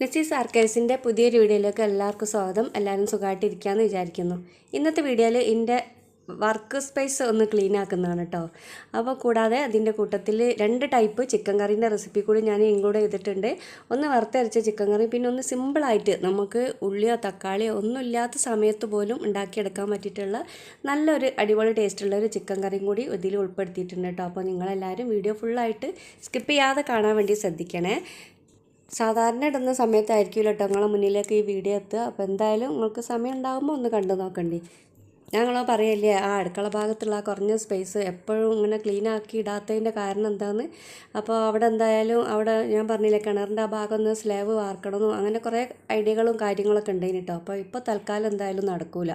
ലിസീസ് ആർക്കൈവ്സിന്റെ പുതിയൊരു വീഡിയോയിലേക്ക് എല്ലാവർക്കും സ്വാഗതം. എല്ലാവരും സുഖമായിട്ടിരിക്കാമെന്ന് വിചാരിക്കുന്നു. ഇന്നത്തെ വീഡിയോയിൽ എന്റെ വർക്ക് സ്പേസ് ഒന്ന് ക്ലീൻ ആക്കുന്നതാണ് കേട്ടോ അപ്പോൾ കൂടാതെ അതിന്റെ കൂട്ടത്തിൽ രണ്ട് ടൈപ്പ് ചിക്കൻ കറീന്റെ റെസിപ്പി കൂടി ഞാൻ ഇൻക്ലൂഡ് ചെയ്തിട്ടുണ്ട്. ഒന്ന് വറുത്തരച്ച ചിക്കൻ കറി പിന്നെ ഒന്ന് സിമ്പിളായിട്ട് നമുക്ക് ഉള്ളിയോ തക്കാളിയോ ഒന്നും ഇല്ലാത്ത സമയത്ത് പോലും ഉണ്ടാക്കിയെടുക്കാൻ പറ്റിയിട്ടുള്ള നല്ലൊരു അടിപൊളി ടേസ്റ്റുള്ള ഒരു ചിക്കൻ കറിയും കൂടി ഇതിൽ ഉൾപ്പെടുത്തിയിട്ടുണ്ട് കേട്ടോ അപ്പോൾ നിങ്ങളെല്ലാവരും വീഡിയോ ഫുള്ളായിട്ട് സ്കിപ്പ് ചെയ്യാതെ കാണാൻ വേണ്ടി ശ്രദ്ധിക്കണേ. സാധാരണ ഇടുന്ന സമയത്തായിരിക്കുമല്ലോ നിങ്ങളെ മുന്നിലേക്ക് ഈ വീഡിയോ എത്തുക. അപ്പോൾ എന്തായാലും നിങ്ങൾക്ക് സമയം ഉണ്ടാകുമ്പോൾ ഒന്ന് കണ്ടു നോക്കണ്ടേ. ഞങ്ങൾ പറയല്ലേ ആ അടുക്കള ഭാഗത്തുള്ള ആ കുറഞ്ഞ സ്പേസ് എപ്പോഴും ഇങ്ങനെ ക്ലീൻ ആക്കി ഇടാത്തതിന്റെ കാരണം എന്താണെന്ന് അപ്പോൾ അവിടെ എന്തായാലും അവിടെ ഞാൻ പറഞ്ഞില്ലേ കിണറിന്റെ ആ ഭാഗം ഒന്ന് സ്ലാബ് വാർക്കണമെന്നും അങ്ങനെ കുറേ ഐഡിയകളും കാര്യങ്ങളൊക്കെ ഉണ്ടായിന് കേട്ടോ അപ്പോൾ ഇപ്പോൾ തൽക്കാലം എന്തായാലും നടക്കൂല.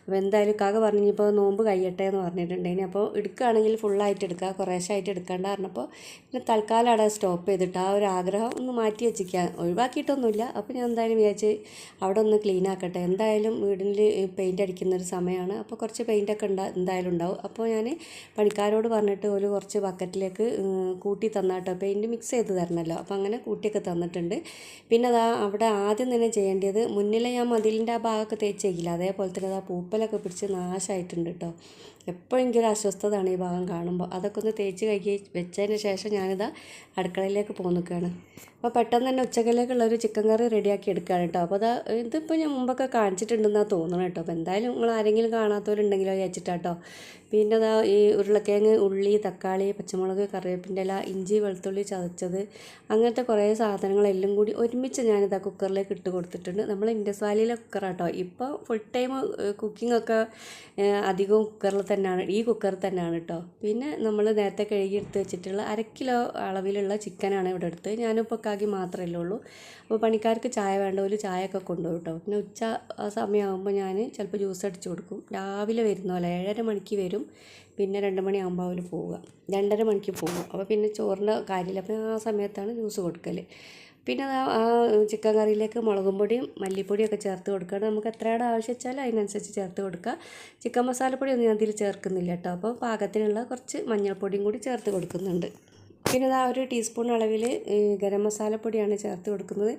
അപ്പോൾ എന്തായാലും കാക പറഞ്ഞു ഇപ്പോൾ നോമ്പ് കഴിയട്ടെ എന്ന് പറഞ്ഞിട്ടുണ്ടായിന് അപ്പോൾ എടുക്കുകയാണെങ്കിൽ ഫുള്ളായിട്ട് എടുക്കുക കുറേശ്ശായിട്ട് എടുക്കേണ്ട പറഞ്ഞപ്പോൾ പിന്നെ തൽക്കാലം അവിടെ സ്റ്റോപ്പ് ചെയ്തിട്ട് ആ ഒരു ആഗ്രഹം ഒന്ന് മാറ്റി വെച്ചിരിക്കുക ഒഴിവാക്കിയിട്ടൊന്നുമില്ല. അപ്പോൾ ഞാൻ എന്തായാലും വിചാരിച്ച് അവിടെ ഒന്ന് ക്ലീൻ ആക്കട്ടെ. എന്തായാലും വീടിൽ പെയിന്റ് അടിക്കുന്ന ഒരു അപ്പോൾ കുറച്ച് പെയിന്റൊക്കെ ഉണ്ടാ എന്തായാലും ഉണ്ടാവും. അപ്പോൾ ഞാൻ പണിക്കാരോട് പറഞ്ഞിട്ട് ഒരു കുറച്ച് ബക്കറ്റിലേക്ക് കൂട്ടി തന്നാട്ടോ പെയിന്റ് മിക്സ് ചെയ്ത് തരണമല്ലോ അപ്പോൾ അങ്ങനെ കൂട്ടിയൊക്കെ തന്നിട്ടുണ്ട്. പിന്നെ അതാ അവിടെ ആദ്യം തന്നെ ചെയ്യേണ്ടത് മുന്നിലെ ഞാൻ മതിലിന്റെ ആ ഭാഗമൊക്കെ തേച്ചേക്കില്ല അതേപോലെ തന്നെ അത് ആ പൂപ്പലൊക്കെ പിടിച്ച് നാശമായിട്ടുണ്ട് കേട്ടോ എപ്പോഴെങ്കിലും അസ്വസ്ഥതയാണ് ഈ ഭാഗം കാണുമ്പോൾ. അതൊക്കെ ഒന്ന് തേച്ച് കഴുകി വെച്ചതിന് ശേഷം ഞാനിതാ അടുക്കളയിലേക്ക് പോന്നിക്കുകയാണ് അപ്പോൾ പെട്ടെന്ന് തന്നെ ഉച്ചക്കലേക്കുള്ള ഒരു ചിക്കൻ കറി റെഡിയാക്കി എടുക്കുകയാണ് കേട്ടോ. അപ്പോൾ അതാ ഇതിപ്പോൾ ഞാൻ മുമ്പൊക്കെ കാണിച്ചിട്ടുണ്ടെന്നാണ് തോന്നണം കേട്ടോ. അപ്പോൾ എന്തായാലും നിങ്ങൾ ആരെങ്കിലും കാണാത്തവരുണ്ടെങ്കിലോ വിചാരിച്ചിട്ടാട്ടോ പിന്നെ അതാ ഈ ഉരുളക്കിഴങ്ങ് ഉള്ളി തക്കാളി പച്ചമുളക് കറിവേപ്പിന്റെ ഇല ഇഞ്ചി വെളുത്തുള്ളി ചതച്ചത് അങ്ങനത്തെ കുറേ സാധനങ്ങളെല്ലാം കൂടി ഒരുമിച്ച് ഞാനിതാ കുക്കറിലേക്ക് ഇട്ട് കൊടുത്തിട്ടുണ്ട്. നമ്മൾ ഇൻഡസ് വാലിയിലെ കുക്കറാട്ടോ ഇപ്പോൾ ഫുൾ ടൈം കുക്കിംഗ് ഒക്കെ അധികവും കുക്കറിൽ തന്നെയാണ് ഈ കുക്കർ തന്നെയാണ് കേട്ടോ പിന്നെ നമ്മൾ നേരത്തെ കഴുകി എടുത്ത് വെച്ചിട്ടുള്ള അര കിലോ അളവിലുള്ള ചിക്കനാണ് ഇവിടെ എടുത്ത്. ഞാനിപ്പോൾ കാക്കി മാത്രമല്ലേ ഉള്ളൂ. അപ്പോൾ പണിക്കാർക്ക് ചായ വേണ്ട ഒരു ചായയൊക്കെ കൊണ്ടുപോകും കേട്ടോ പിന്നെ ഉച്ച സമയമാകുമ്പോൾ ഞാൻ ചിലപ്പോൾ ജ്യൂസ് അടിച്ചു കൊടുക്കും. രാവിലെ വരുന്ന പോലെ ഏഴര മണിക്ക് വരും. പിന്നെ രണ്ട് മണിയാകുമ്പോൾ അവർ പോവുക. രണ്ടര മണിക്ക് പോകും അപ്പോൾ പിന്നെ ചോറിന്റെ കാര്യമില്ല. അപ്പോൾ ആ സമയത്താണ് ജ്യൂസ് കൊടുക്കൽ പിന്നെ ആ ചിക്കൻ കറിയിലേക്ക് മുളകും പൊടിയും മല്ലിപ്പൊടിയൊക്കെ ചേർത്ത് കൊടുക്കുകയാണ് നമുക്ക് എത്രയുടെ ആവശ്യം വെച്ചാൽ അതിനനുസരിച്ച് ചേർത്ത് കൊടുക്കുക. ചിക്കൻ മസാലപ്പൊടി ഒന്നും ഞാൻ ഇതിൽ ചേർക്കുന്നില്ല കേട്ടോ. അപ്പോൾ പാകത്തിനുള്ള കുറച്ച് മഞ്ഞൾപ്പൊടിയും കൂടി ചേർത്ത് കൊടുക്കുന്നുണ്ട്. പിന്നെ ഇതാ ഒരു ടീസ്പൂൺ അളവിൽ ഗരം മസാലപ്പൊടിയാണ് ചേർത്ത് കൊടുക്കുന്നത്.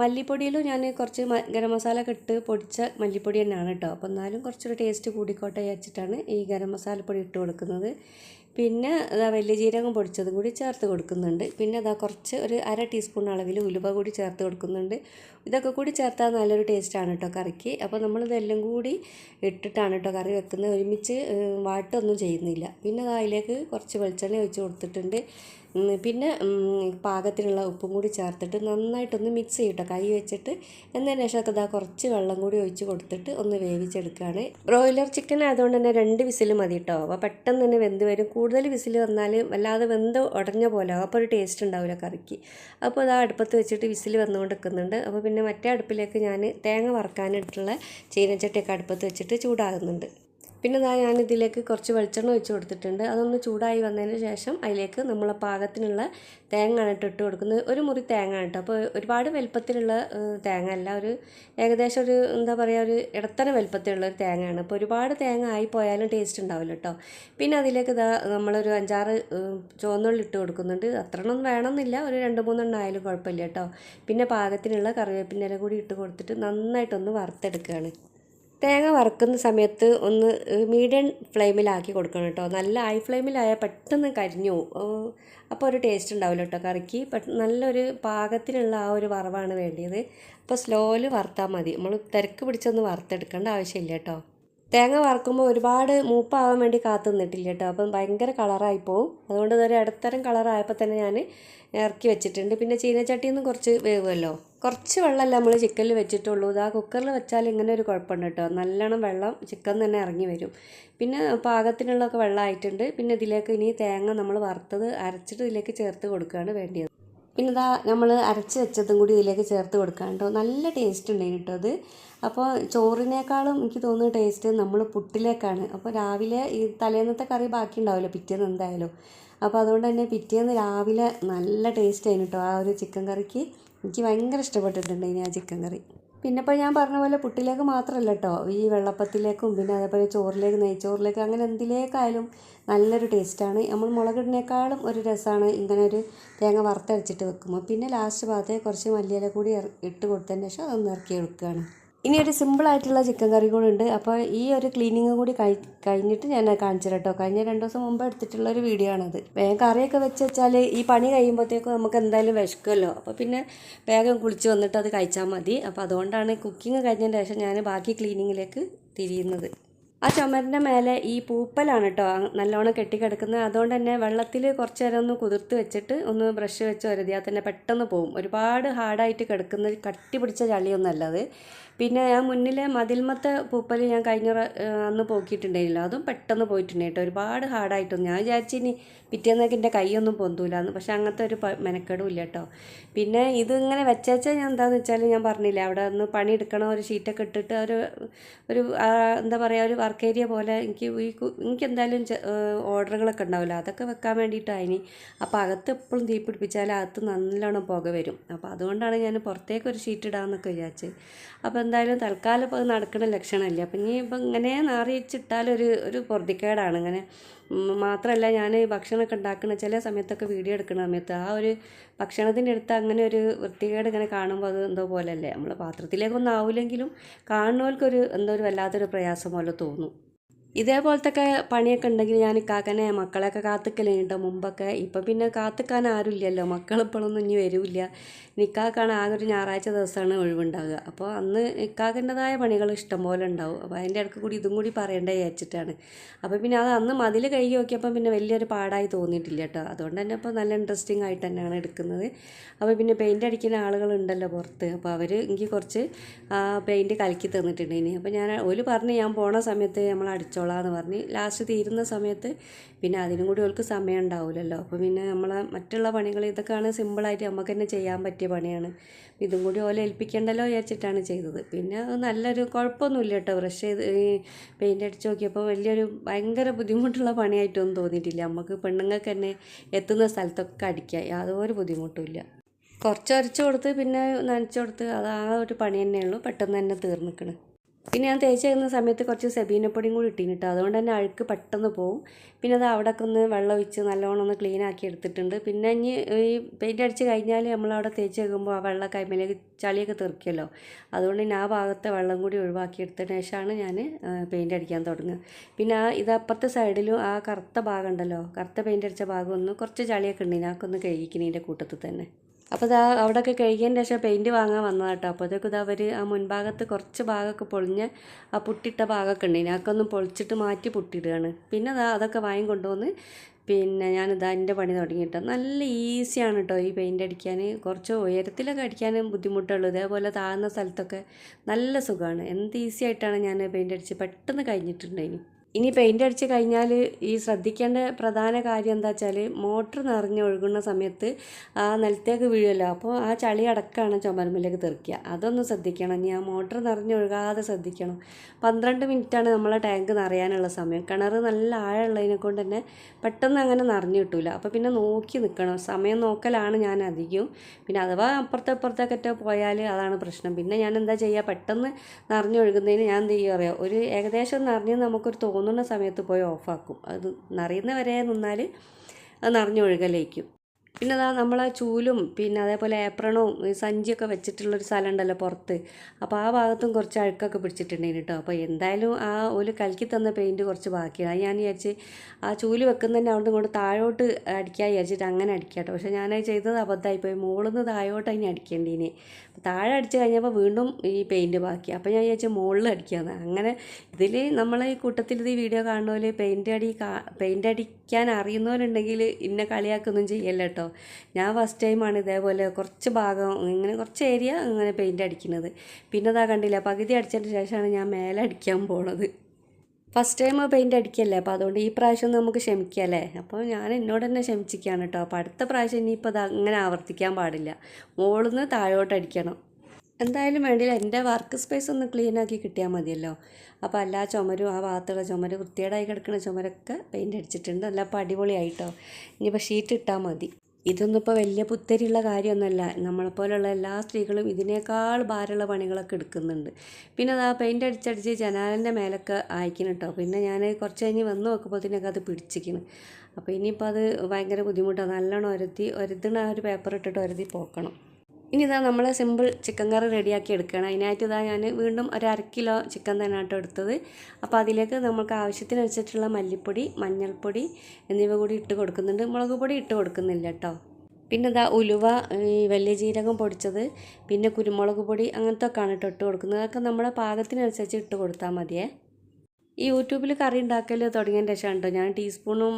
മല്ലിപ്പൊടിയിലും ഞാൻ കുറച്ച് ഗരം മസാല ഇട്ട് പൊടിച്ച മല്ലിപ്പൊടി തന്നെയാണ് കേട്ടോ. അപ്പോൾ എന്നാലും കുറച്ചൊരു ടേസ്റ്റ് കൂടിക്കോട്ടെ വെച്ചിട്ടാണ് ഈ ഗരം മസാലപ്പൊടി ഇട്ട് കൊടുക്കുന്നത്. പിന്നെ അതാ വലിയ ജീരകം പൊടിച്ചതും കൂടി ചേർത്ത് കൊടുക്കുന്നുണ്ട്. പിന്നെ അതാ കുറച്ച് ഒരു അര ടീസ്പൂൺ അളവിൽ ഉലുവ കൂടി ചേർത്ത് കൊടുക്കുന്നുണ്ട്. ഇതൊക്കെ കൂടി ചേർത്താൽ നല്ലൊരു ടേസ്റ്റാണ് കേട്ടോ കറിക്ക്. അപ്പോൾ നമ്മളിതെല്ലാം കൂടി ഇട്ടിട്ടാണ് കേട്ടോ കറി വെക്കുന്നത്. ഒരുമിച്ച് വാട്ടൊന്നും ചെയ്യുന്നില്ല. പിന്നെ അതിലേക്ക് കുറച്ച് വെളിച്ചെണ്ണ ഒഴിച്ച് കൊടുത്തിട്ടുണ്ട്. പിന്നെ പാകത്തിനുള്ള ഉപ്പും കൂടി ചേർത്തിട്ട് നന്നായിട്ടൊന്ന് മിക്സ് ചെയ്യട്ടോ കൈ വെച്ചിട്ട് എന്നതിന് ശേഷം ഇതാ കുറച്ച് വെള്ളം കൂടി ഒഴിച്ച് കൊടുത്തിട്ട് ഒന്ന് വേവിച്ചെടുക്കുകയാണ്. ബ്രോയിലർ ചിക്കൻ ആയതുകൊണ്ട് തന്നെ രണ്ട് വിസിൽ മതി കേട്ടോ. അപ്പോൾ പെട്ടെന്ന് തന്നെ വെന്ത് വരും. കൂടുതൽ വിസിൽ വന്നാൽ വല്ലാതെ വെന്ത് ഉടഞ്ഞ പോലെ അപ്പോൾ ഒരു ടേസ്റ്റ് ഉണ്ടാവില്ല കറിക്ക്. അപ്പോൾ അത് അടുപ്പത്ത് വെച്ചിട്ട് വിസിൽ വന്നുകൊണ്ട് നിൽക്കുന്നുണ്ട് അപ്പോൾ പിന്നെ മറ്റേ അടുപ്പിലേക്ക് ഞാൻ തേങ്ങ വറുക്കാനിട്ടുള്ള ചീനച്ചട്ടിയൊക്കെ അടുപ്പത്ത് വെച്ചിട്ട് ചൂടാകുന്നുണ്ട്. പിന്നെ ഇതാ ഞാൻ ഇതിലേക്ക് കുറച്ച് വെളിച്ചെണ്ണ ഒഴിച്ച് കൊടുത്തിട്ടുണ്ട്. അതൊന്ന് ചൂടായി വന്നതിന് ശേഷം അതിലേക്ക് നമ്മൾ പാകത്തിനുള്ള തേങ്ങ ആണ് ഇട്ട് കൊടുക്കുന്നത്. ഒരു മുറി തേങ്ങ കേട്ടോ. അപ്പോൾ ഒരുപാട് വലുപ്പത്തിലുള്ള തേങ്ങ അല്ല ഒരു ഏകദേശം ഒരു എന്താ പറയുക ഒരു ഇടത്തരം വലുപ്പത്തിലുള്ള ഒരു തേങ്ങയാണ്. അപ്പോൾ ഒരുപാട് തേങ്ങ ആയി പോയാലും ടേസ്റ്റ് ഉണ്ടാവില്ല കേട്ടോ. പിന്നെ അതിലേക്ക് ഇതാ നമ്മളൊരു അഞ്ചാറ് ചുവന്നുള്ളി ഇട്ട് കൊടുക്കുന്നുണ്ട്. അത്രയൊന്നും വേണമെന്നില്ല. ഒരു രണ്ട് മൂന്നെണ്ണം ആയാലും കുഴപ്പമില്ല കേട്ടോ. പിന്നെ പാകത്തിനുള്ള കറിവേപ്പിന്റെ കൂടി ഇട്ട് കൊടുത്തിട്ട് നന്നായിട്ടൊന്ന് വറുത്തെടുക്കുകയാണ്. തേങ്ങ വറുക്കുന്ന സമയത്ത് ഒന്ന് മീഡിയം ഫ്ലെയിമിലാക്കി കൊടുക്കണം കേട്ടോ നല്ല ഹൈ ഫ്ലെയിമിലായാൽ പെട്ടെന്ന് കരിഞ്ഞു അപ്പോൾ ഒരു ടേസ്റ്റ് ഉണ്ടാവില്ല കേട്ടോ കറിക്ക്. നല്ലൊരു പാകത്തിനുള്ള ആ ഒരു വറവാണ് വേണ്ടിയത്. അപ്പോൾ സ്ലോയിൽ വറുത്താൽ മതി. നമ്മൾ തിരക്ക് പിടിച്ചൊന്ന് വറുത്തെടുക്കേണ്ട ആവശ്യമില്ല കേട്ടോ തേങ്ങ വറുക്കുമ്പോൾ ഒരുപാട് മൂപ്പാവാൻ വേണ്ടി കാത്തു നിന്നിട്ടില്ല കേട്ടോ. അപ്പം ഭയങ്കര കളറായി പോവും. അതുകൊണ്ട് ഇതൊരു ഇടത്തരം കളറായപ്പോൾ തന്നെ ഞാൻ ഇറക്കി വെച്ചിട്ടുണ്ട്. പിന്നെ ചീനച്ചട്ടിയിൽ നിന്ന് കുറച്ച് വേവുമല്ലോ. കുറച്ച് വെള്ളമല്ല നമ്മൾ ചിക്കനിൽ വെച്ചിട്ടുള്ളൂ. ഇതാ കുക്കറിൽ വെച്ചാൽ ഇങ്ങനെ ഒരു കുഴപ്പമുണ്ട് കേട്ടോ. നല്ലോണം വെള്ളം ചിക്കൻ തന്നെ ഇറങ്ങി വരും. പിന്നെ പാകത്തിനുള്ളൊക്കെ വെള്ളമായിട്ടുണ്ട്. പിന്നെ ഇതിലേക്ക് ഇനി തേങ്ങ നമ്മൾ വറുത്തത് അരച്ചിട്ട് ഇതിലേക്ക് ചേർത്ത് കൊടുക്കുകയാണ് വേണ്ടിയത്. പിന്നെ ഇതാ നമ്മൾ അരച്ച് വെച്ചതും കൂടി ഇതിലേക്ക് ചേർത്ത് കൊടുക്കാം കേട്ടോ. നല്ല ടേസ്റ്റ് ഉണ്ടായി കേട്ടോ അത്. അപ്പോൾ ചോറിനേക്കാളും എനിക്ക് തോന്നുന്ന ടേസ്റ്റ് നമ്മൾ പുട്ടിലേക്കാണ്. അപ്പോൾ രാവിലെ ഈ തലേന്നത്തെ കറി ബാക്കി ഉണ്ടാവില്ല പിറ്റേന്ന് എന്തായാലും. അപ്പോൾ അതുകൊണ്ട് തന്നെ പിറ്റേന്ന് രാവിലെ നല്ല ടേസ്റ്റ് ആയിരുന്നു കേട്ടോ ആ ഒരു ചിക്കൻ കറിക്ക്. എനിക്ക് ഭയങ്കര ഇഷ്ടപ്പെട്ടിട്ടുണ്ട് ഇനി ആ ചിക്കൻ കറി. പിന്നെ ഇപ്പോൾ ഞാൻ പറഞ്ഞ പോലെ പുട്ടിലേക്ക് മാത്രമല്ല കേട്ടോ ഈ വെള്ളപ്പത്തിലേക്കും പിന്നെ അതേപോലെ ചോറിലേക്ക് നെയ്ച്ചോറിലേക്ക് അങ്ങനെ എന്തിലേക്കായാലും നല്ലൊരു ടേസ്റ്റാണ്. നമ്മൾ മുളകിടുന്നേക്കാളും ഒരു രസമാണ് ഇങ്ങനെ ഒരു തേങ്ങ വറുത്തരച്ചിട്ട് വെക്കുമ്പോൾ. പിന്നെ ലാസ്റ്റ് ഭാഗത്ത് കുറച്ച് മല്ലിയില കൂടി ഇട്ട് കൊടുത്തതിന് ശേഷം അതൊന്ന് ഇറക്കി എടുക്കുകയാണ്. ഇനി ഒരു സിമ്പിളായിട്ടുള്ള ചിക്കൻ കറി കൂടി ഉണ്ട്. അപ്പോൾ ഈ ഒരു ക്ലീനിങ് കൂടി കഴി കഴിഞ്ഞിട്ട് ഞാൻ കാണിച്ചു കേട്ടോ. കഴിഞ്ഞ രണ്ട് ദിവസം മുമ്പ് എടുത്തിട്ടുള്ള ഒരു വീഡിയോ ആണത്. വേഗം കറിയൊക്കെ വെച്ച് വെച്ചാൽ ഈ പണി കഴിയുമ്പോഴത്തേക്കും നമുക്ക് എന്തായാലും വിശക്കുമല്ലോ. അപ്പോൾ പിന്നെ വേഗം കുളിച്ച് വന്നിട്ട് അത് കഴിച്ചാൽ മതി. അപ്പോൾ അതുകൊണ്ടാണ് കുക്കിംഗ് കഴിഞ്ഞതിന് ശേഷം ഞാൻ ബാക്കി ക്ലീനിങ്ങിലേക്ക് തിരിയുന്നത്. ആ ചുമരിന്റെ മേലെ ഈ പൂപ്പലാണ് കേട്ടോ നല്ലോണം കെട്ടിക്കിടക്കുന്നത്. അതുകൊണ്ട് തന്നെ വെള്ളത്തിൽ കുറച്ച് നേരം ഒന്ന് കുതിർത്ത് വെച്ചിട്ട് ഒന്ന് ബ്രഷ് വെച്ച് വരുതിയാൽ തന്നെ പെട്ടെന്ന് പോകും ഒരുപാട് ഹാർഡായിട്ട് കിടക്കുന്ന കട്ടി പിടിച്ച ചളിയൊന്നല്ല അത്. പിന്നെ ഞാൻ മുന്നിലെ മതിൽമത്തെ പൂപ്പൽ ഞാൻ കഴിഞ്ഞ അന്ന് പോക്കിയിട്ടുണ്ടായിരുന്നില്ല. അതും പെട്ടെന്ന് പോയിട്ടുണ്ടായിട്ടോ ഒരുപാട് ഹാർഡായിട്ടൊന്നും. ഞാൻ വിചാരിച്ചു ഇനി പിറ്റേന്നൊക്കെ എന്റെ കൈയൊന്നും പൊന്തൂലാന്ന്. പക്ഷേ അങ്ങനത്തെ ഒരു മെനക്കേടും ഇല്ല കേട്ടോ പിന്നെ ഇതിങ്ങനെ വെച്ചാച്ചാൽ ഞാൻ എന്താണെന്ന് വെച്ചാൽ ഞാൻ പറഞ്ഞില്ല അവിടെ ഒന്ന് പണിയെടുക്കണം ഒരു ഷീറ്റൊക്കെ ഇട്ടിട്ട് ഒരു ഒരു എന്താ പറയുക ഒരു വർക്ക് ഏരിയ പോലെ എനിക്ക് എനിക്ക് എന്തായാലും ഓർഡറുകളൊക്കെ ഉണ്ടാവില്ല അതൊക്കെ വെക്കാൻ വേണ്ടിയിട്ടായിനി. അപ്പോൾ അകത്ത് എപ്പോഴും തീ പിടിപ്പിച്ചാൽ അകത്ത് നല്ലോണം പുക വരും. അപ്പോൾ അതുകൊണ്ടാണ് ഞാൻ പുറത്തേക്ക് ഒരു ഷീറ്റ് ഇടാമെന്നൊക്കെ വിചാരിച്ചത് അപ്പോൾ എന്തായാലും തൽക്കാലം ഇപ്പോൾ നടക്കുന്ന ലക്ഷണമല്ല അപ്പം ഇനി ഇപ്പം ഇങ്ങനെ നാറിയിച്ചിട്ടാലൊരു ഒരു പൊറുതിക്കേടാണ്. ഇങ്ങനെ മാത്രമല്ല ഞാൻ ഭക്ഷണമൊക്കെ ഉണ്ടാക്കുന്ന ചില സമയത്തൊക്കെ വീഡിയോ എടുക്കുന്ന സമയത്ത് ആ ഒരു ഭക്ഷണത്തിന്റെ അടുത്ത് അങ്ങനെ ഒരു വൃത്തികേട് ഇങ്ങനെ കാണുമ്പോൾ അത് എന്തോ പോലെയല്ലേ? നമ്മൾ പാത്രത്തിലേക്കൊന്നും ആവില്ലെങ്കിലും കാണുന്നവർക്കൊരു എന്തോ ഒരു വല്ലാത്തൊരു പ്രയാസം പോലെ തോന്നും. ഇതേപോലത്തെ ഒക്കെ പണിയൊക്കെ ഉണ്ടെങ്കിൽ ഞാൻ കാക്കനെ മക്കളെയൊക്കെ കാത്തിക്കലുണ്ട്. മുമ്പൊക്കെ ഇപ്പം പിന്നെ കാത്തിക്കാൻ ആരുമില്ലല്ലോ. മക്കളിപ്പോഴൊന്നും ഇനി വരില്ല. നിക്കാക്കാണ് ആകെ ഒരു ഞായറാഴ്ച ദിവസമാണ് ഒഴിവുണ്ടാവുക. അപ്പോൾ അന്ന് നിക്കാക്കിന്റെതായ പണികൾ ഇഷ്ടം പോലെ ഉണ്ടാവും. അപ്പോൾ അതിന്റെ ഇടയ്ക്ക് കൂടി ഇതും കൂടി പറയേണ്ടത് വിചാരിച്ചിട്ടാണ്. അപ്പോൾ പിന്നെ അത് അന്ന് മതിൽ കഴുകി നോക്കിയപ്പോൾ പിന്നെ വലിയൊരു പാടായി തോന്നിയിട്ടില്ല കേട്ടോ. അതുകൊണ്ട് തന്നെ ഇപ്പോൾ നല്ല ഇൻട്രസ്റ്റിംഗ് ആയിട്ട് തന്നെയാണ് എടുക്കുന്നത്. അപ്പോൾ പിന്നെ പെയിന്റ് അടിക്കുന്ന ആളുകളുണ്ടല്ലോ പുറത്ത്. അപ്പോൾ അവർ എനിക്ക് കുറച്ച് പെയിന്റ് കലക്കി തന്നിട്ടുണ്ട് ഇനി. അപ്പോൾ ഞാൻ ഒരു പറഞ്ഞ് ഞാൻ പോണ സമയത്ത് നമ്മൾ അടിച്ചോളാന്ന് പറഞ്ഞ് ലാസ്റ്റ് തീരുന്ന സമയത്ത് പിന്നെ അതിനും കൂടി ഓൾക്ക് സമയം ഉണ്ടാവില്ലല്ലോ അപ്പോൾ പിന്നെ നമ്മളെ മറ്റുള്ള പണികൾ ഇതൊക്കെയാണ് സിമ്പിളായിട്ട് നമുക്ക് തന്നെ ചെയ്യാൻ പറ്റിയ പണിയാണ്. ഇതും കൂടി ഓല ഏൽപ്പിക്കേണ്ടല്ലോ വിചാരിച്ചിട്ടാണ് ചെയ്തത്. പിന്നെ അത് നല്ലൊരു കുഴപ്പമൊന്നുമില്ല കേട്ടോ ബ്രഷ് ചെയ്ത് പെയിന്റ് അടിച്ച് നോക്കിയപ്പോൾ വലിയൊരു ഭയങ്കര ബുദ്ധിമുട്ടുള്ള പണിയായിട്ടൊന്നും തോന്നിയിട്ടില്ല. നമുക്ക് പെണ്ണുങ്ങൾക്ക് തന്നെ എത്തുന്ന സ്ഥലത്തൊക്കെ അടിക്കുക യാതൊരു ബുദ്ധിമുട്ടുമില്ല കുറച്ച് അരച്ചു കൊടുത്ത് പിന്നെ നനച്ചു കൊടുത്ത് അത് ആ ഒരു പണി തന്നെയുള്ളൂ പെട്ടെന്ന് തന്നെ തീർന്നിക്കണ്. പിന്നെ ഞാൻ തേച്ച് കഴിയുന്ന സമയത്ത് കുറച്ച് സെബീനപ്പൊടിയും കൂടി ഇട്ടിന് കേട്ടോ അതുകൊണ്ട് തന്നെ അഴുക്ക് പെട്ടെന്ന് പോവും. പിന്നെ അത് അവിടെയൊക്കെ ഒന്ന് വെള്ളം ഒഴിച്ച് നല്ലോണം ഒന്ന് ക്ലീൻ ആക്കി എടുത്തിട്ടുണ്ട്. പിന്നെ ഇനി ഈ പെയിന്റ് അടിച്ച് കഴിഞ്ഞാൽ നമ്മളവിടെ തേച്ച് വെക്കുമ്പോൾ ആ വെള്ളം കൈമേലേക്ക് ചളിയൊക്കെ തെറിക്കുമല്ലോ അതുകൊണ്ട് ഞാൻ ആ ഭാഗത്തെ വെള്ളം കൂടി ഒഴിവാക്കി എടുത്തതിന് ശേഷമാണ് ഞാൻ പെയിന്റ് അടിക്കാൻ തുടങ്ങുക. പിന്നെ ആ ഇത് അപ്പുറത്തെ സൈഡിലും ആ കറുത്ത ഭാഗം ഉണ്ടല്ലോ കറുത്ത പെയിന്റ് അടിച്ച ഭാഗം ഒന്ന് കുറച്ച് ചളിയൊക്കെ ഉണ്ട് ആക്കൊന്ന് ഒന്ന് കൂട്ടത്തിൽ തന്നെ. അപ്പോൾ ഇതാ അവിടെയൊക്കെ കഴുകിയതിന്റെ ശേഷം പെയിന്റ് വാങ്ങാൻ വന്നതാണ് കേട്ടോ അപ്പോഴത്തേക്കും ഇതാ അവർ ആ മുൻഭാഗത്ത് കുറച്ച് ഭാഗമൊക്കെ പൊളിഞ്ഞ് ആ പുട്ടിട്ട ഭാഗമൊക്കെ ഉണ്ട്. അതൊക്കെ ഒന്ന് പൊളിച്ചിട്ട് മാറ്റി പുട്ടിടുകയാണ്. പിന്നെ അതാ അതൊക്കെ വാങ്ങി കൊണ്ടുവന്ന് പിന്നെ ഞാനിതാ എന്റെ പണി തുടങ്ങിയിട്ട് നല്ല ഈസിയാണ് കേട്ടോ ഈ പെയിന്റ് അടിക്കാൻ കുറച്ച് ഉയരത്തിലൊക്കെ അടിക്കാൻ ബുദ്ധിമുട്ടുള്ളൂ. ഇതേപോലെ താഴ്ന്ന സ്ഥലത്തൊക്കെ നല്ല സുഖമാണ്. എന്ത് ഈസി ആയിട്ടാണ് ഞാൻ പെയിന്റ് അടിച്ച് പെട്ടെന്ന് കഴിഞ്ഞിട്ടുണ്ടായിന്. ഇനി പെയിന്റ് അടിച്ച് കഴിഞ്ഞാൽ ഈ ശ്രദ്ധിക്കേണ്ട പ്രധാന കാര്യം എന്താ വെച്ചാൽ മോട്ടർ നിറഞ്ഞ് ഒഴുകുന്ന സമയത്ത് ആ നിലത്തേക്ക് വീഴുമല്ലോ അപ്പോൾ ആ ചളി അടക്കമാണ് ചുമരുമ്പിലേക്ക് തെറിക്കുക. അതൊന്ന് ശ്രദ്ധിക്കണം. ഇനി ആ മോട്ടർ നിറഞ്ഞ് ഒഴുകാതെ ശ്രദ്ധിക്കണം. പന്ത്രണ്ട് മിനിറ്റാണ് നമ്മളെ ടാങ്ക് നിറയാനുള്ള സമയം. കിണർ നല്ല ആഴമുള്ളതിനെ കൊണ്ട് തന്നെ പെട്ടെന്ന് അങ്ങനെ നിറഞ്ഞു കിട്ടില്ല അപ്പോൾ പിന്നെ നോക്കി നിൽക്കണം സമയം നോക്കലാണ് ഞാൻ അധികവും പിന്നെ അഥവാ അപ്പുറത്തെ അപ്പുറത്തേക്കൊക്കെ പോയാൽ അതാണ് പ്രശ്നം. പിന്നെ ഞാൻ എന്താ ചെയ്യുക പെട്ടെന്ന് നിറഞ്ഞൊഴുകുന്നതിന് ഞാൻ എന്ത് ചെയ്യുക അറിയാം? ഒരു ഏകദേശം നിറഞ്ഞ് നമുക്കൊരു തോന്നുന്ന സമയത്ത് പോയി ഓഫാക്കും. അത് നിറയുന്ന വരെ നിന്നാൽ അത് നിറഞ്ഞൊഴുകലേക്കും. പിന്നെ അതാ ആ ചൂലും പിന്നെ അതേപോലെ ഏപ്രണവും സഞ്ചിയൊക്കെ വെച്ചിട്ടുള്ളൊരു സ്ഥലം ഉണ്ടല്ലോ പുറത്ത്. അപ്പോൾ ആ ഭാഗത്തും കുറച്ച് അഴുക്കൊക്കെ പിടിച്ചിട്ടുണ്ടായിരുന്നു കേട്ടോ. അപ്പോൾ എന്തായാലും ആ ഒരു കലക്കി തന്ന പെയിന്റ് കുറച്ച് ബാക്കിയാണ്. ഞാൻ വിചാരിച്ച് ആ ചൂൽ വെക്കുന്നതിന്റെ അവിടെ ഇങ്ങോട്ട് താഴോട്ട് അടിക്കാൻ വിചാരിച്ചിട്ട് അങ്ങനെ അടിക്കാം കേട്ടോ. പക്ഷേ ഞാനത് ചെയ്തത് അബദ്ധമായിപ്പോയി. മുകളിൽ നിന്ന് താഴോട്ട് അതിന് അടിക്കേണ്ടീനെ. അപ്പോൾ താഴെ അടിച്ച് കഴിഞ്ഞപ്പോൾ വീണ്ടും ഈ പെയിന്റ് ബാക്കി. അപ്പോൾ ഞാൻ വിചാരിച്ചു മുകളിൽ അടിക്കാമെന്ന് അങ്ങനെ ഇതിൽ നമ്മൾ ഈ കൂട്ടത്തിൽ ഇത് വീഡിയോ കാണുന്ന പോലെ പെയിന്റ് അടി പെയിന്റ് അടിക്കാൻ അറിയുന്നവരുണ്ടെങ്കിൽ ഇന്നെ കളിയാക്കൊന്നും ചെയ്യല്ല കേട്ടോ ഞാൻ ഫസ്റ്റ് ടൈമാണ് ഇതേപോലെ കുറച്ച് ഭാഗം ഇങ്ങനെ കുറച്ച് ഏരിയ ഇങ്ങനെ പെയിന്റ് അടിക്കുന്നത്. പിന്നെ അതാ കണ്ടില്ല പകുതി അടിച്ചതിന് ശേഷമാണ് ഞാൻ മേലെ അടിക്കാൻ പോണത്. ഫസ്റ്റ് ടൈം പെയിന്റ് അടിക്കല്ലേ അപ്പോൾ അതുകൊണ്ട് ഈ പ്രാവശ്യം നമുക്ക് ക്ഷമിക്കല്ലേ അപ്പോൾ ഞാൻ എന്നോട് തന്നെ ക്ഷമിച്ചിരിക്കുകയാണ് കേട്ടോ അപ്പോൾ അടുത്ത പ്രാവശ്യം ഇനിയിപ്പോൾ അത് അങ്ങനെ ആവർത്തിക്കാൻ പാടില്ല. മുകളിൽ നിന്ന് താഴോട്ട് അടിക്കണം. എന്തായാലും വേണ്ടിയില്ല എന്റെ വർക്ക് സ്പേസ് ഒന്ന് ക്ലീൻ ആക്കി കിട്ടിയാൽ മതിയല്ലോ. അപ്പോൾ എല്ലാ ചുമരും ആ ഭാഗത്തുള്ള ചുമര് വൃത്തികേടായി കിടക്കുന്ന ചുമരൊക്കെ പെയിന്റ് അടിച്ചിട്ടുണ്ട്. നല്ല അപ്പോൾ അടിപൊളിയായിട്ടോ. ഇനിയിപ്പോൾ ഷീറ്റ് ഇട്ടാൽ മതി. ഇതൊന്നും ഇപ്പോൾ വലിയ പുത്തരിയുള്ള കാര്യമൊന്നുമല്ല. നമ്മളെപ്പോലുള്ള എല്ലാ സ്ത്രീകളും ഇതിനേക്കാൾ ഭാരമുള്ള പണികളൊക്കെ എടുക്കുന്നുണ്ട്. പിന്നെ അത് ആ പെയിന്റ് അടിച്ചടിച്ച് ജനാലിന്റെ മേലൊക്കെ അയക്കണം കേട്ടോ പിന്നെ ഞാൻ കുറച്ച് കഴിഞ്ഞ് വന്ന് നോക്കുമ്പോഴത്തേനൊക്കെ അത് പിടിച്ചിരിക്കണം. അപ്പോൾ ഇനിയിപ്പോൾ അത് ഭയങ്കര ബുദ്ധിമുട്ടാണ് നല്ലോണം ഒരുത്തി ഒരുത്തണ ആ ഒരു പേപ്പർ ഇട്ടിട്ട് ഒരുത്തി പോക്കണം. ഇനി ഇതാ നമ്മൾ സിമ്പിൾ ചിക്കൻ കറി റെഡിയാക്കി എടുക്കണം അതിനായിട്ട് ഇതാ ഞാൻ വീണ്ടും ഒരു അര കിലോ ചിക്കൻ തന്നെ ആട്ടോ എടുത്തത്. അപ്പോൾ അതിലേക്ക് നമുക്ക് ആവശ്യത്തിനനുസരിച്ചുള്ള മല്ലിപ്പൊടി മഞ്ഞൾപ്പൊടി എന്നിവ കൂടി ഇട്ട് കൊടുക്കുന്നുണ്ട്. മുളക് പൊടി ഇട്ട് കൊടുക്കുന്നില്ല കേട്ടോ പിന്നെ ഇതാ ഉലുവ വലിയ ജീരകം പൊടിച്ചത് പിന്നെ കുരുമുളക് പൊടി അങ്ങനത്തെ ഒക്കെയാണ് ഇട്ട് കൊടുക്കുന്നത്. അതൊക്കെ നമ്മുടെ പാകത്തിനനുസരിച്ച് ഇട്ട് കൊടുത്താൽ മതിയേ. ഈ യൂട്യൂബിൽ കറി ഉണ്ടാക്കൽ തുടങ്ങിയതിന്റെ ശേഷം കേട്ടോ ഞാൻ ടീസ്പൂണും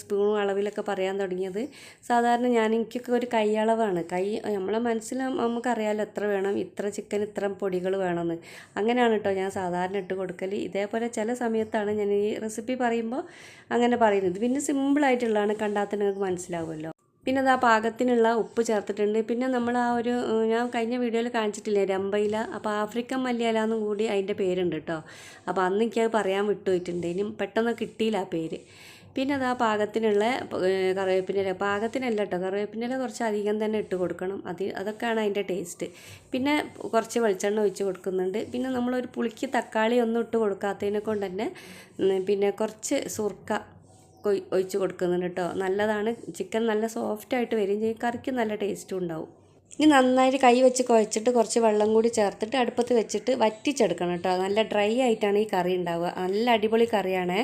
സ്പൂണും അളവിലൊക്കെ പറയാൻ തുടങ്ങിയത്. സാധാരണ ഞാൻ എനിക്കൊക്കെ ഒരു കൈ അളവാണ്. കൈ നമ്മളെ മനസ്സിൽ നമുക്കറിയാലോ എത്ര വേണം ഇത്ര ചിക്കൻ ഇത്ര പൊടികൾ വേണമെന്ന്. അങ്ങനെയാണ് കേട്ടോ ഞാൻ സാധാരണ ഇട്ട് കൊടുക്കൽ. ഇതേപോലെ ചില സമയത്താണ് ഞാൻ ഈ റെസിപ്പി പറയുമ്പോൾ അങ്ങനെ പറയുന്നത്. പിന്നെ സിമ്പിളായിട്ടുള്ളതാണ് കണ്ടാൽ നിങ്ങൾക്ക് മനസ്സിലാവുമല്ലോ. പിന്നെ അത് ആ പാകത്തിനുള്ള ഉപ്പ് ചേർത്തിട്ടുണ്ട്. പിന്നെ നമ്മൾ ആ ഒരു ഞാൻ കഴിഞ്ഞ വീഡിയോയിൽ കാണിച്ചിട്ടില്ലേ രമ്പയില. അപ്പോൾ ആഫ്രിക്കൻ മല്ലിയില എന്നും കൂടി അതിന്റെ പേരുണ്ട് കേട്ടോ അപ്പോൾ അന്ന് എനിക്കത് പറയാൻ വിട്ടുപോയിട്ടുണ്ട്. ഇനി പെട്ടെന്ന് കിട്ടിയില്ല ആ പേര്. പിന്നെ അത് ആ പാകത്തിനുള്ള കറിവേപ്പിനില പാകത്തിനല്ല കേട്ടോ കറിവേപ്പിന്റെ കുറച്ച് അധികം തന്നെ ഇട്ട് കൊടുക്കണം. അത് അതൊക്കെയാണ് അതിന്റെ ടേസ്റ്റ്. പിന്നെ കുറച്ച് വെളിച്ചെണ്ണ ഒഴിച്ച് കൊടുക്കുന്നുണ്ട്. പിന്നെ നമ്മളൊരു പുളിക്ക് തക്കാളി ഒന്നും ഇട്ട് കൊടുക്കാത്തതിനെ കൊണ്ട് തന്നെ പിന്നെ കുറച്ച് സുർക്ക. ഒഴിച്ച് കൊടുക്കുന്നുണ്ട് കേട്ടോ. നല്ലതാണ്. ചിക്കൻ നല്ല സോഫ്റ്റ് ആയിട്ട് വരും. ചെയ്യും കറിക്ക് നല്ല ടേസ്റ്റും ഉണ്ടാവും. ഇനി നന്നായിട്ട് കൈ വെച്ച് കുഴച്ചിട്ട് കുറച്ച് വെള്ളം കൂടി ചേർത്തിട്ട് അടുപ്പത്ത് വെച്ചിട്ട് വറ്റിച്ചെടുക്കണം കേട്ടോ. നല്ല ഡ്രൈ ആയിട്ടാണ് ഈ കറി ഉണ്ടാവുക. നല്ല അടിപൊളി കറിയാണേ.